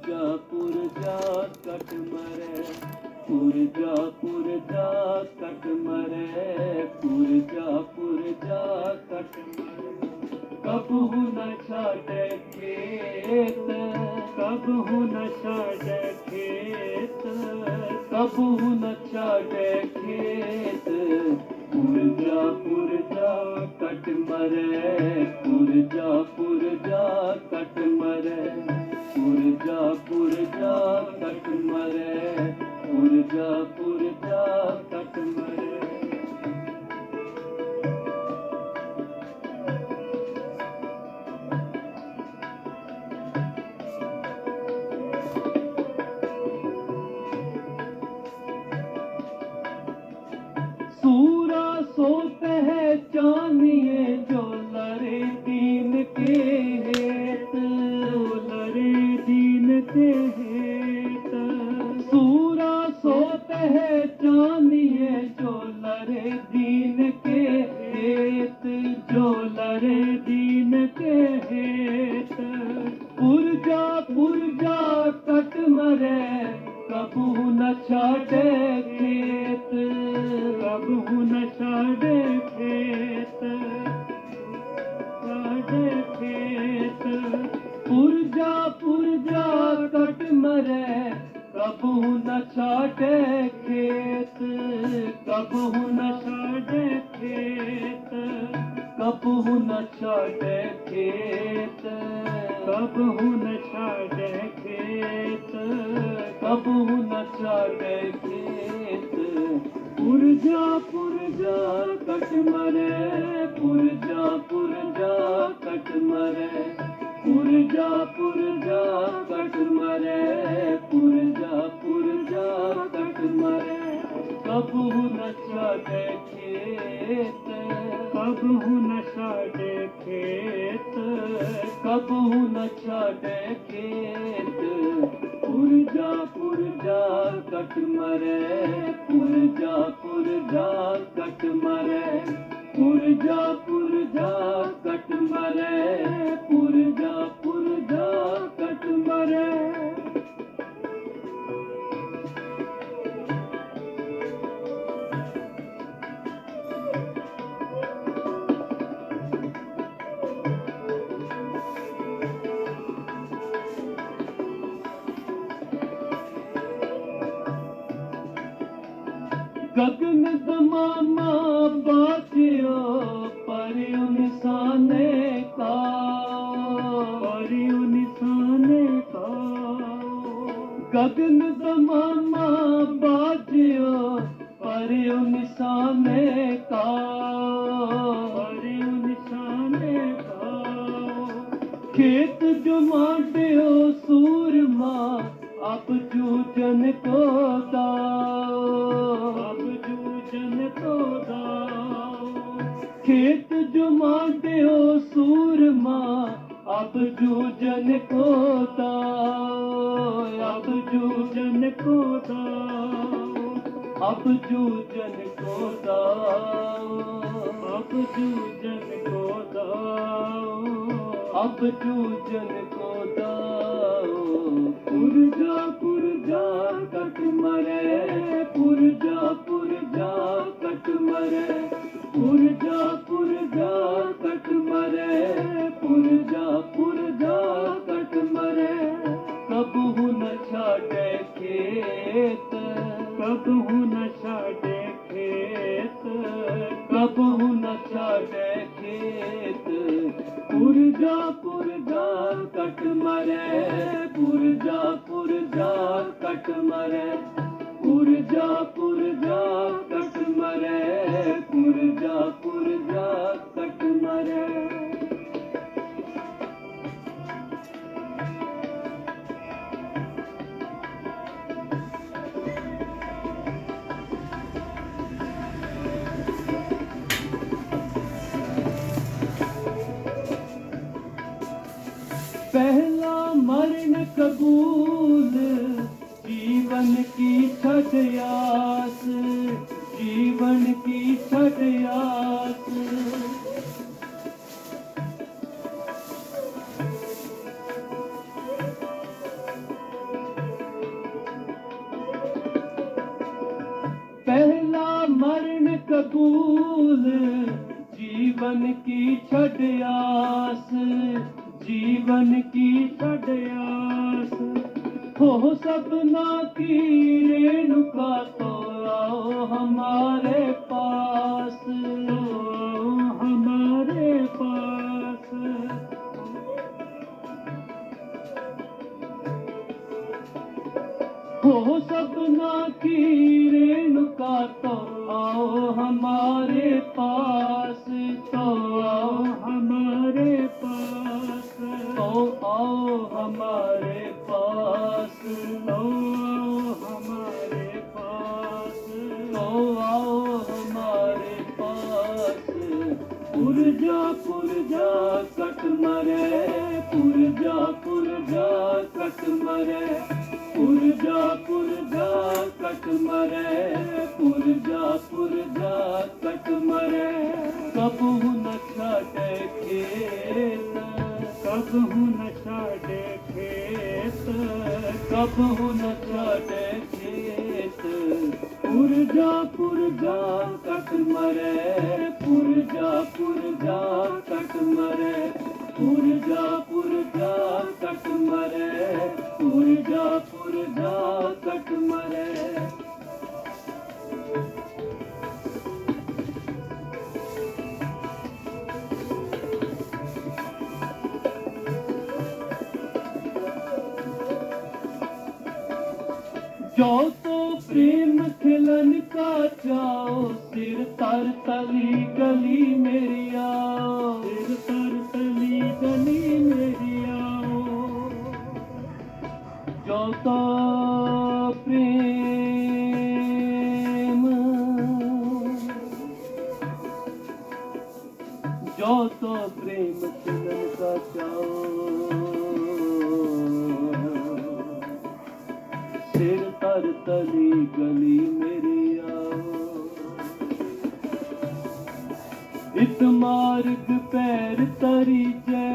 ਪੁਰਜਾ ਪੁਰਜਾ ਕਟ ਮਰੇ ਪੁਰਜਾ ਪੁਰਜਾ ਕਟ ਮਰੇ ਪੁਰਜਾ ਪੁਰਜਾ ਕਟ ਮਰੇ ਕਬਹੁ ਨ ਛਾੜੇ ਖੇਤ ਕਬਹੁ ਨ ਛਾੜੇ ਖੇਤ ਕਬਹੁ ਨ ਛਾੜੇ ਖੇਤ ਪੁਰਜਾ ਪੁਰਜਾ ਕਟ ਮਰੇ ਪੁਰਜਾ ਸਾਡੇ ਖੇਤ ਸਾਡੇ ਖੇਤ। ਪੁਰਜਾ ਪੁਰਜਾ ਕਟ ਮਰੇ ਕਬੂ ਨਾ ਛਾੜੇ ਖੇਤ। ਕਬੂ ਨਾ ਛਾੜੇ ਖੇਤ ਕਬੂ ਨਾ ਛਾੜੇ ਖੇਤ। ਕਬੂ ਨਾ ਛਾੜੇ ਖੇਤ ਕਬੂ ਨਾ ਛਾੜੇ ਖੇਤ। ਪੁਰਜਾ ਪੁਰ ਪੁਰਜਾ ਕਟ ਮਰੇ ਪੁਰਜਾ ਪੁਰਜਾ ਕਟ ਮਰੇ। ਪੁਰਜਾ ਪੁਰਜਾ ਕਟ ਮਰੇ ਪੁਰਜਾ ਪੁਰਜਾ ਕਟ ਮਰੇ। ਕਬੂ ਨਸ਼ਾ ਦੇਖੇਤ ਖੇਤ ਨਸ਼ਾ ਦੇਖੇਤ ਕਬੂ ਨਸ਼ਾ ਦੇਖੇਤ ਪੁਰਜਾ ਪੁਰਜਾ ਕਟ ਮਰੈ ਪੁਰਜਾ ਪੁਰਜਾ ਕਟ ਮਰੈ ਪੁਰਜਾ ਪੁਰਜਾ ਕਟ ਮਰੈ ਪੁਰਜਾ ਪੁਰਜਾ ਕਟ ਮਰੈ ਗਗਨ ਜ਼ਮਾਨਾ ਬਾਕਿਆ ਪਰ ਨਿਸ਼ਾਨੇ ਕਾ, ਪਰ ਨਿਸ਼ਾਨੇ ਕਾ। ਗਗਨ ਜ਼ਮਾਨਾ ਬਾਕਿਆ ਪਰ ਨਿਸ਼ਾਨੇ ਕਾ, ਪਰ ਨਿਸ਼ਾਨੇ ਕਾ। ਖੇਤ ਜਮਾਡਿਓ ਸੂਰਮਾ, ਆਪ ਜੂਜਨ ਕੋ ਦਾ। ਬਚਨ ਤੋਦਾਓ ਖੇਤ ਜੁਮਾਂਦੇ ਹੋ ਸੂਰਮਾ ਅਬ ਜੋ ਜਨ ਕੋ ਦਾਓ। ਅਬ ਜੋ ਜਨ ਕੋ ਦਾਓ ਅਬ ਜੋ ਜਨ ਕੋ ਦਾਓ। ਅਬ ਜੂ ਜਨ ਕੋ ਦਾਓ ਅਬ ਜੂ ਜਨ ਕੋ ਦਾਓ। ਪੁਰਜਾ ਪੁਰਜਾ ਕਟ ਮਰੇ ਪੁਰਜਾ ਕਟੇ ਖੇਤ ਪੁਰਜਾ ਪੁਰਜਾ ਕਟ ਮਰੇ ਪੁਰਜਾ ਪੁਰਜਾ ਕਟ ਮਰੇ ਪੁਰਜਾ ਪੁਰਜਾ कबूल जीवन की छठ आस जीवन की छठ आस पहला मरण कबूल जीवन की छठ आस जीवन की छठ आस हो सपना की रेणुका तो आओ हमारे पास आओ हमारे पास हो सपना की रेणुका तो आओ हमारे पास तो आओ हमारे पास तो आओ हमारे पास तो आओ हमारे पास तो आओ हमारे पास पुरजा पुरजा कट मरे पुरजा पुरजा कट मरे पुरजा पुरजा कट मरे पुरजा पुरजा कट मरे कब न छाटे खेत ਕਬਹੂ ਨ ਛਾੜੇ ਖੇਤ ਕਬਹੂ ਨ ਛਾੜੇ ਖੇਤ। ਪੁਰਜਾ ਪੁਰਜਾ ਕਟ ਮਰੇ ਪੁਰਜਾ ਪੁਰਜਾ ਕਟ ਮਰੇ। ਪੁਰਜਾ ਇਤ ਮਾਰਗ ਪੈਰ ਤਰੀ ਜੈ।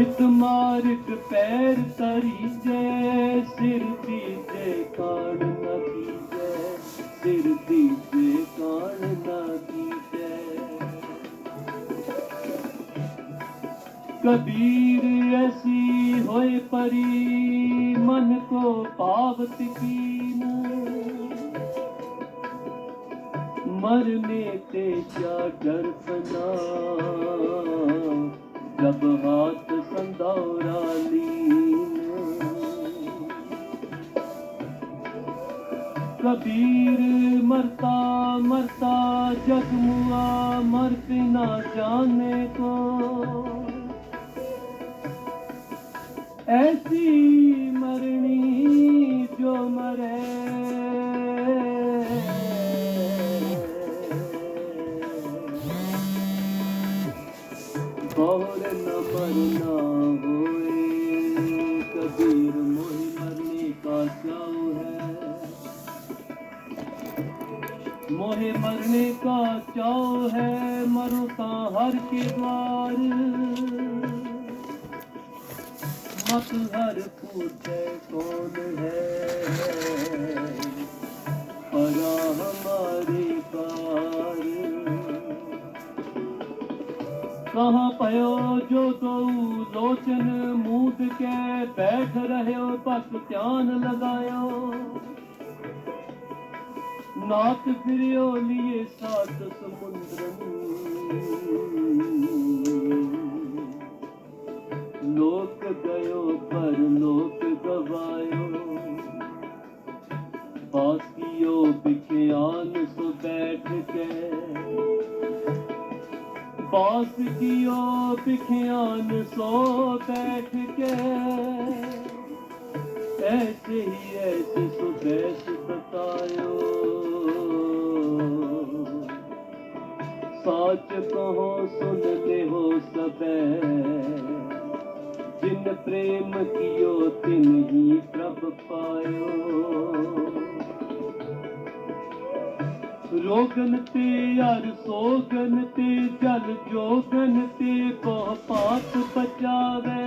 ਇਤ ਮਾਰਗ ਪੈਰ ਤਰੀ ਜੈ, ਸਿਰ ਦੀ ਜੈ ਕਾਣ ਨਾ ਕੀਜੈ ਸਿਰ ਦੀ ਜੈ ਕਾਣ ਨਾ ਕੀਜੈ ਕਬੀਰ ਐਸੀ ਹੋਏ ਪਰੀ, ਮਨ ਕੋ ਪਾਵਤ ਕੀ मरने ते क्या डर फना जब हाथ संदौरा लीन कबीर मरता मरता जग मुआ मर बिना जाने को ऐसी मरनी जो मरे न मरना होए कबीर मोहि मरने का चाव है मोहे मरने का चाव है मरो ता हर के द्वार मत हर पूछे कौन है परा हमारे पार कहाँ पयो जो दो लोचन मूद के बैठ रहे हो बस ध्यान लगायो नाथ फिरियो लिए सात समुद्रन लोक गयो पर लोक गवायो बासियो बिखयान सो बैठ के ਪਾਸ ਕੀਓ ਪਿਖਿਆਨ ਸੋ ਬੈਠ ਕੇ। ਐਸੇ ਹੀ ਐਸੇ ਸੋ ਬੈਸ ਬਤਾਇਓ। ਸੱਚ ਕਹੋ ਸੁਨਦੇ ਹੋ ਸਬੈ ਜਿਨ ਪ੍ਰੇਮ ਕੀਓ, ਤਿਨ ਹੀ ਪ੍ਰਭ ਪਾਇਓ। ਰੋਗਨ ਤੇ ਅਰ ਸੋਗਨ ਤੇ ਜਲ ਜੋਗਨ ਤੇ ਬਹੁ ਪਾਪ ਬਚਾਵੇ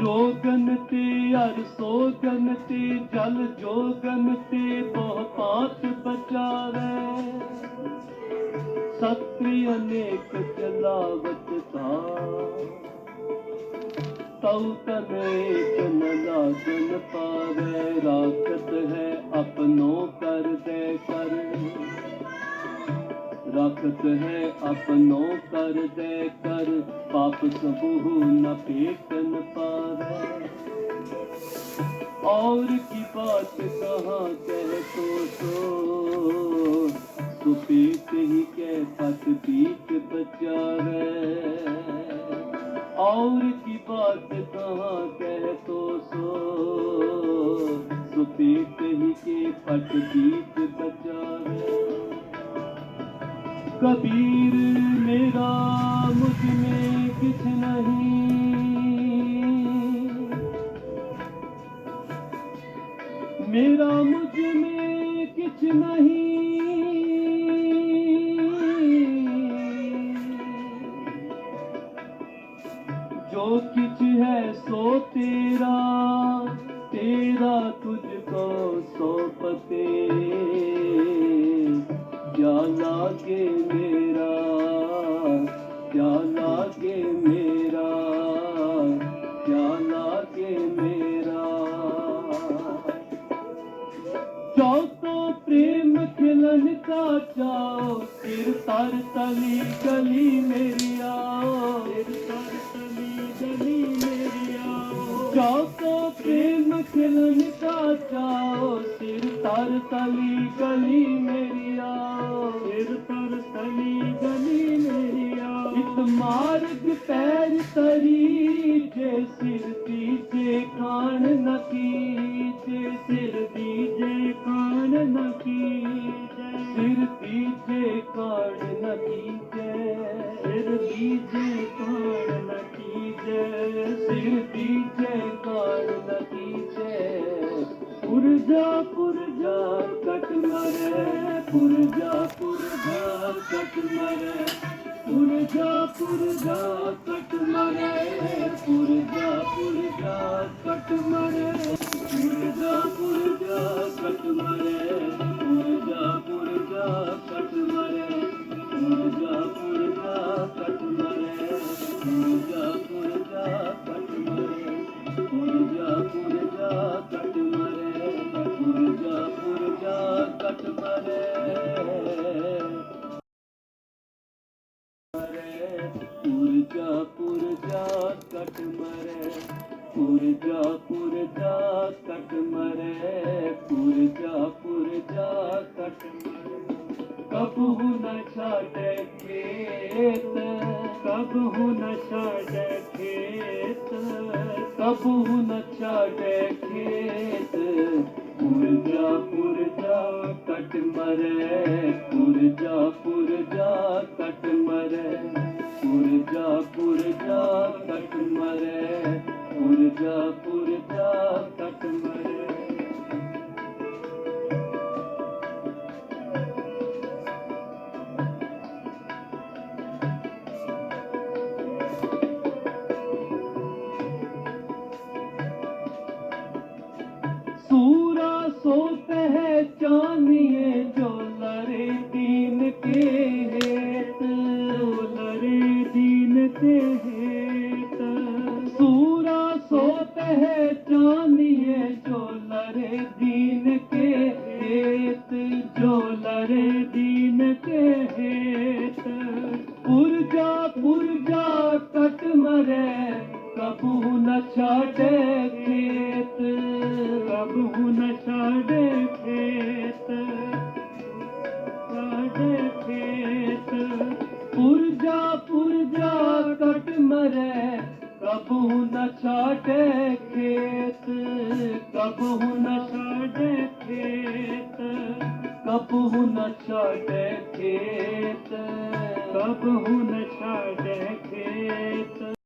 ਰੋਗਨ ਤੇ ਅਰ ਸੋਗਨ ਤੇ ਜਲ ਜੋਗਨ ਤੇ ਬਹੁ ਪਾਪ ਬਚਾਵੇ ਸਤਿ ਅਨੇਕ ਚਲਾਵ। ਕਰੇ ਤਨ ਦਾਸਨ ਪਾਵੇ ਰਾਖਤ ਹੈ ਆਪਣੋ ਕਰਦੇ ਕਰ ਰਾਖਤ ਹੈ ਆਪਣੋ ਕਰਦੇ ਕਰ ਪਾਪ ਸਭੂ ਨ ਪੇਟਨ ਪਾਵੇ ਔਰ ਕੀ ਬਾਤ ਕਹਾ ਕਹਿ ਤੋ ਸੋ ਸੁਪੀਤ ਹੀ ਕੇ ਪਤ ਪੀਤ ਬਚਾਵੇ और की बात कहाँ कह तो सो सुपीत ही के पट पीत बचावे कबीर मेरा मुझ में कुछ नहीं मेरा मुझ में कुछ नहीं ਮਾਰਗ ਪੈਰ ਤਰੀ ਜੇ ਸਿਰ ਦੀ ਜੇ ਖਾਣ ਨਕੀ ਜੇ ਸਿਰ ਦੀ ਜੇ ਖਾਣ ਨਕੀ ਕੀ ਸਿਰ ਦੀ ਜੇ ਖਾਣ ਨਾ ਸਿਰ ਦੀ ਜੇ ਖਾਣ ਨਾ ਸਿਰ ਦੀ ਜੇ ਖਾਣ ਨਾ ਕੀ ਪੁਰਜਾ ਪੁਰਜਾ ਕਟ ਮਰੇ, ਪੁਰਜਾ ਪੁਰਜਾ ਕਟ ਮਰੇ। ਪੁਰਜਾ ਪੁਰਜਾ ਕਟ ਮਰੇ ਪੁਰਜਾ ਪੁਰਜਾ ਕਟ ਮਰੇ ਪੁਰਜਾ ਪੁਰਜਾ ਕਟ ਮਰੇ ਪੁਰਜਾ ਪੁਰਜਾ ਕਟ ਮਰੇ ਪੁਰਜਾ ਪੁਰਜਾ ਕਟ ਮਰੇ, ਪੁਰਜਾ ਪੁਰਜਾ ਕਟ ਕਬਹੁ ਨ ਛਾੜੇ ਖੇਤ ਕਬਹੁ ਨ ਛਾੜੇ ਖੇਤ ਕਬਹੁ ਨ ਛਾੜੇ ਖੇਤ। ਪੁਰਜਾ ਪੁਰਜਾ ਕਟ ਮਰੇ, ਪੁਰਜਾ ਪੁਰਜਾ सूरा सो पहचानिए जो लरे दीन के हेत लरे दीन के हेत सूरा सो पहचानिए जो लरे दीन के हेत जो लरे दीन के हेत पुरजा पुरजा कट मरे कबू न छाड़े